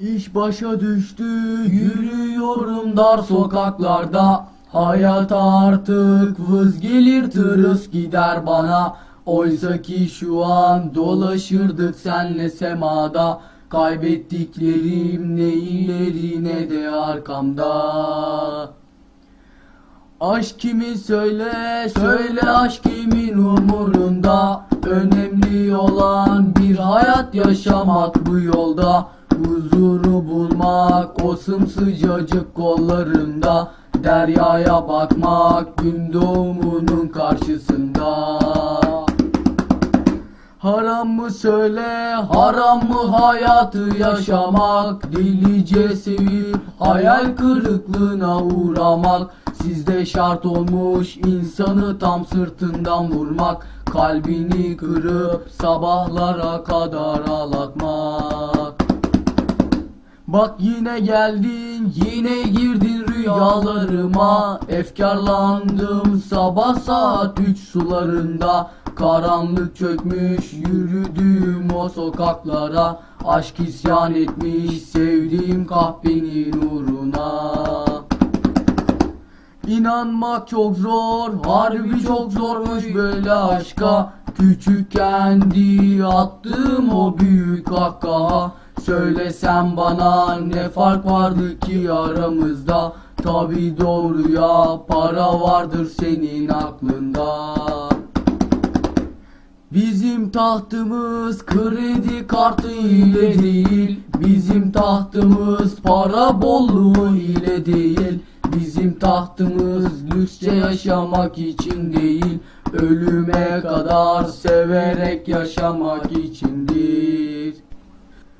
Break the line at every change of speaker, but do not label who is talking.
İş başa düştü yürüyorum dar sokaklarda. Hayat artık vız gelir tırıs gider bana. Oysa ki şu an dolaşırdık senle semada. Kaybettiklerim ne ileri ne de arkamda. Aşk kimin söyle, söyle aşk kimin umurunda. Önemli olan bir hayat yaşamak bu yolda Huzuru bulmak o sımsıcacık kollarında Deryaya bakmak gün doğumunun karşısında. Haram mı söyle, haram mı hayatı yaşamak? Delice sevip hayal kırıklığına uğramak. Sizde şart olmuş insanı tam sırtından vurmak. Kalbini kırıp sabahlara kadar ağlatmak Bak yine geldin, yine girdin rüyalarıma. Efkarlandım sabah saat üç sularında. Karanlık çökmüş yürüdüğüm o sokaklara. Aşk isyan etmiş sevdiğim kahvenin uğruna. İnanmak çok zor, harbi çok zormuş böyle aşka. Küçükken diye attığım o büyük kahkaha Söylesem bana ne fark vardı ki aramızda? Tabi doğru ya para vardır senin aklında. Bizim tahtımız kredi kartı ile değil Bizim tahtımız para bolluğu ile değil. Bizim tahtımız lüksçe yaşamak için değil Ölüme kadar severek yaşamak içindir